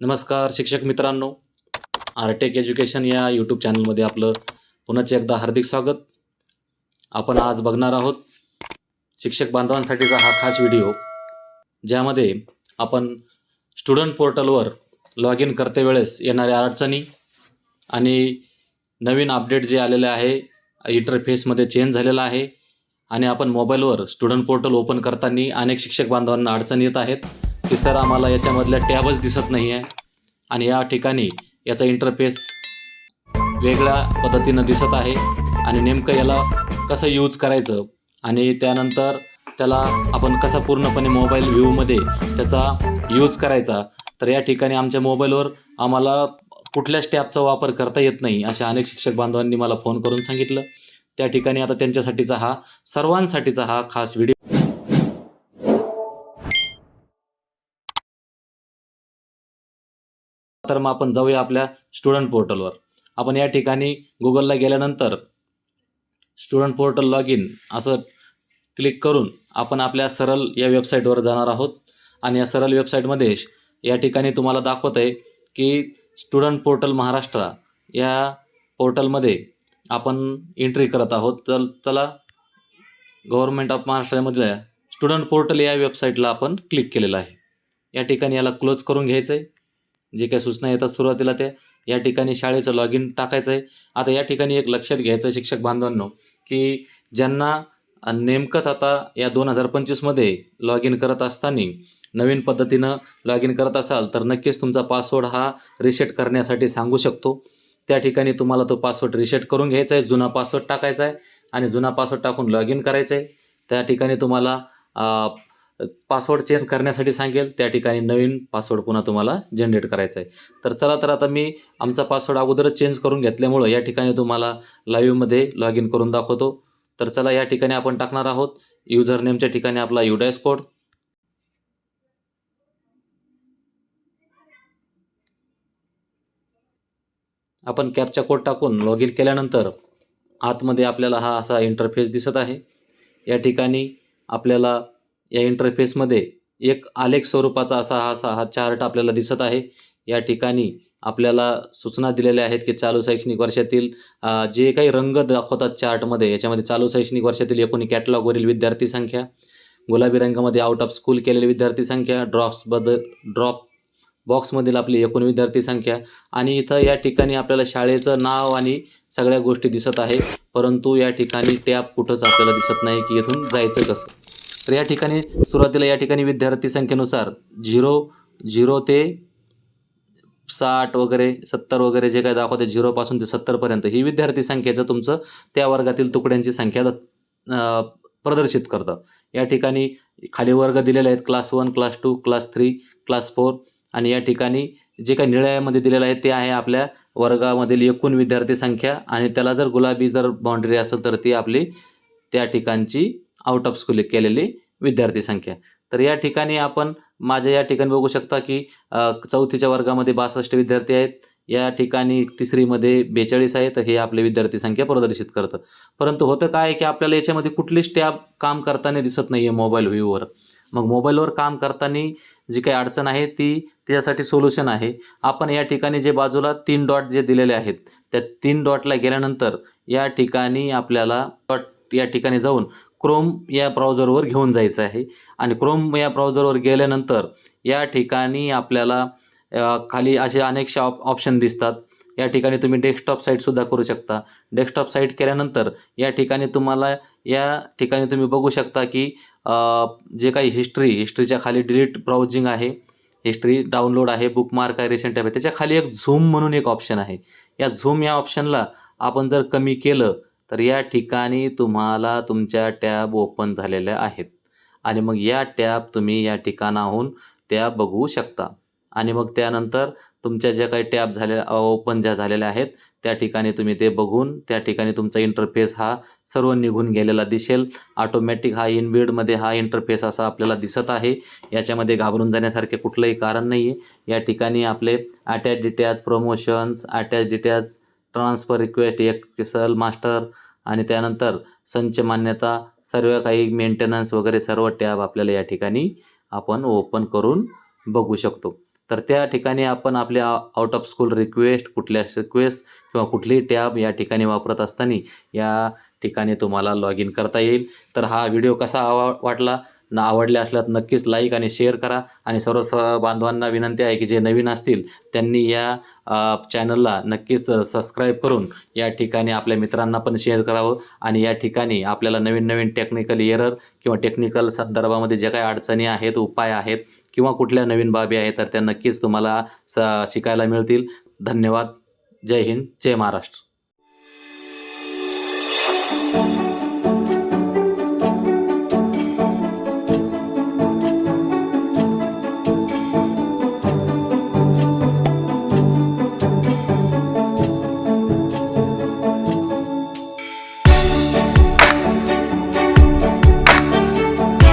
नमस्कार शिक्षक मित्रांनो. आरटेक एज्युकेशन या यूट्यूब चॅनलमध्ये आपलं पुन्हा एकदा हार्दिक स्वागत. आपण आज बघणार आहोत शिक्षक बांधवांसाठीचा हा खास व्हिडिओ ज्यामध्ये आपण स्टुडंट पोर्टलवर लॉग इन करते वेळेस येणाऱ्या अडचणी आणि नवीन अपडेट जे आलेले आहे इंटरफेसमध्ये चेंज झालेला आहे आणि आपण मोबाईलवर स्टुडंट पोर्टल ओपन करताना अनेक शिक्षक बांधवांना अडचणी येत आहेत. की सर आम्हाला याच्यामधल्या टॅबच दिसत नाही आहे आणि या ठिकाणी याचा इंटरफेस वेगळ्या पद्धतीनं दिसत आहे. आणि नेमकं याला कसं यूज करायचं? आणि त्यानंतर त्याला आपण कसा पूर्णपणे मोबाईल व्ह्यूमध्ये त्याचा यूज करायचा? तर या ठिकाणी आमच्या मोबाईलवर आम्हाला कुठल्याच टॅबचा वापर करता येत नाही अशा अनेक शिक्षक बांधवांनी मला फोन करून सांगितलं. त्या ठिकाणी आता त्यांच्यासाठीचा हा सर्वांसाठीचा हा खास व्हिडिओ तर मग आपण जाऊया आपल्या स्टुडंट पोर्टलवर आपण या ठिकाणी गुगलला गेल्यानंतर स्टुडंट पोर्टल लॉग इन असं क्लिक करून आपण आपल्या सरळ या वेबसाईटवर जाणार आहोत. आणि या सरळ वेबसाईटमध्ये या ठिकाणी तुम्हाला दाखवत आहे की स्टुडंट पोर्टल महाराष्ट्र या पोर्टलमध्ये आपण एंट्री करत आहोत. तर चला गव्हर्मेंट ऑफ महाराष्ट्रामधल्या स्टुडंट पोर्टल या वेबसाईटला आपण क्लिक केलेलं आहे. या ठिकाणी याला क्लोज करून घ्यायचं आहे जे काही सूचना येतात सुरुवातीला त्या या ठिकाणी शाळेचं लॉग इन टाकायचं आहे आता या ठिकाणी एक लक्षात घ्यायचं आहे शिक्षक बांधवांनो की ज्यांना नेमकंच आता या दोन हजार पंचवीसमध्ये लॉग इन करत असताना नवीन पद्धतीनं लॉग इन करत असाल तर नक्कीच तुमचा पासवर्ड हा रिसेट करण्यासाठी सांगू शकतो. त्या ठिकाणी तुम्हाला तो पासवर्ड रिसेट करून घ्यायचा आहे जुना पासवर्ड टाकायचा आहे आणि जुना पासवर्ड टाकून लॉग इन करायचं आहे त्या ठिकाणी तुम्हाला पासवर्ड चेंज करण्यासाठी सांगेल. त्या ठिकाणी नवीन पासवर्ड पुन्हा तुम्हाला जनरेट करायचा आहे तर चला तर आता मी आमचा पासवर्ड अगोदरच चेंज करून घेतल्यामुळं या ठिकाणी तुम्हाला लाईव्हमध्ये लॉग इन करून दाखवतो. तर चला या ठिकाणी आपण टाकणार आहोत. युजर नेमच्या ठिकाणी आपला युडायस कोड आपण कॅपचा कोड टाकून लॉग इन केल्यानंतर आतमध्ये आपल्याला हा असा इंटरफेस दिसत आहे. या ठिकाणी आपल्याला या इंटरफेसमध्ये एक आलेख स्वरूपाचा असा हा असा हा चार्ट आपल्याला दिसत आहे. या ठिकाणी आपल्याला सूचना दिलेल्या आहेत की चालू शैक्षणिक वर्षातील जे काही रंग दाखवतात चार्टमध्ये याच्यामध्ये चालू शैक्षणिक वर्षातील एकूण कॅटलॉगवरील विद्यार्थी संख्या गुलाबी रंगामध्ये आउट ऑफ स्कूल केलेली विद्यार्थी संख्या ड्रॉप्सबद्दल ड्रॉप बॉक्समधील आपली एकूण विद्यार्थी संख्या आणि इथं या ठिकाणी आपल्याला शाळेचं नाव आणि सगळ्या गोष्टी दिसत आहे. परंतु या ठिकाणी टॅब कुठंच आपल्याला दिसत नाही की इथून जायचं कसं. तर या ठिकाणी सुरुवातीला या ठिकाणी विद्यार्थी संख्येनुसार झिरो झिरो ते साठ वगैरे सत्तर वगैरे जे काय दाखवते झिरोपासून ते सत्तरपर्यंत ही विद्यार्थी संख्येचं तुमचं त्या वर्गातील तुकड्यांची संख्या प्रदर्शित करतं. या ठिकाणी खाली वर्ग दिलेले आहेत class one class two class three class four आणि या ठिकाणी जे काही निळ्यामध्ये दिलेलं आहे ते आहे आपल्या वर्गामधील एकूण विद्यार्थी संख्या आणि त्याला जर गुलाबी जर बाउंड्री असेल तर ती आपली त्या ठिकाणची आउट ऑफ स्कूल केलेली विद्यार्थी संख्या. तर या ठिकाणी आपण माझ्या या ठिकाणी बघू शकता की चौथीच्या वर्गामध्ये बासष्ट विद्यार्थी आहेत. या ठिकाणी तिसरीमध्ये बेचाळीस आहेत. हे आपले विद्यार्थी संख्या प्रदर्शित करतं. परंतु होतं काय की आपल्याला याच्यामध्ये कुठलीच टॅब काम करताना दिसत नाही आहे मोबाईल व्ह्यूवर मग मोबाईलवर काम करताना जी काही अडचण आहे ती त्याच्यासाठी सोल्युशन आहे. आपण या ठिकाणी जे बाजूला तीन डॉट जे दिलेले आहेत त्या तीन डॉटला गेल्यानंतर या ठिकाणी आपल्याला डॉट या ठिकाणी जाऊन क्रोम या ब्राउझरवर घेऊन जायचं आहे. आणि क्रोम या ब्राउझरवर गेल्यानंतर या ठिकाणी आपल्याला खाली असे अनेक ऑप ऑप्शन दिसतात. या ठिकाणी तुम्ही डेस्कटॉप साईटसुद्धा करू शकता. डेस्कटॉप साईट केल्यानंतर या ठिकाणी तुम्हाला या ठिकाणी तुम्ही बघू शकता की जे काही हिस्ट्री हिस्ट्रीच्या खाली डिलीट ब्राउजिंग आहे हिस्ट्री डाउनलोड आहे बुकमार्क आहे रिसेंट आहे त्याच्याखाली एक झूम म्हणून एक ऑप्शन आहे. या झूम या ऑप्शनला आपण जर कमी केलं तर या ठिकाणी तुम्हाला तुमच्या टॅब ओपन झालेल्या आहेत. आणि मग या टॅब तुम्ही या ठिकाणाहून त्या बघू शकता. आणि मग त्यानंतर तुमच्या ज्या काही टॅब झालेल्या ओपन ज्या झालेल्या आहेत त्या ठिकाणी तुम्ही ते बघून त्या ठिकाणी तुमचा इंटरफेस हा सर्व निघून गेलेला दिसेल. ऑटोमॅटिक हा इनबिल्डमध्ये हा इंटरफेस असा आपल्याला दिसत आहे. याच्यामध्ये घाबरून जाण्यासारखे कुठलंही कारण नाही आहे या ठिकाणी आपले attach detach promotions attach detach transfer request Excel master आणि त्यानंतर संच मान्यता सर्व काही मेंटेनन्स वगैरे सर्व टॅब आपल्याला या ठिकाणी आपण ओपन करून बघू शकतो. तर त्या ठिकाणी आपण आपल्या आउट ऑफ स्कूल रिक्वेस्ट कुठल्या रिक्वेस्ट किंवा कुठलीही टॅब या ठिकाणी वापरत असताना या ठिकाणी तुम्हाला लॉग इन करता येईल. तर हा व्हिडिओ कसा आवा वाटला? न आवडल्या असल्यात नक्कीच लाईक आणि शेअर करा. आणि सर्व बांधवांना विनंती आहे की जे नवीन असतील त्यांनी या चॅनलला नक्कीच सबस्क्राईब करून या ठिकाणी आपल्या मित्रांना पण शेअर करावं. आणि या ठिकाणी आपल्याला नवीन नवीन टेक्निकल एरर किंवा टेक्निकल संदर्भामध्ये ज्या काही अडचणी आहेत उपाय आहेत किंवा कुठल्या नवीन बाबी आहेत तर त्या नक्कीच तुम्हाला स शिकायला मिळतील. धन्यवाद. जय हिंद. जय महाराष्ट्र.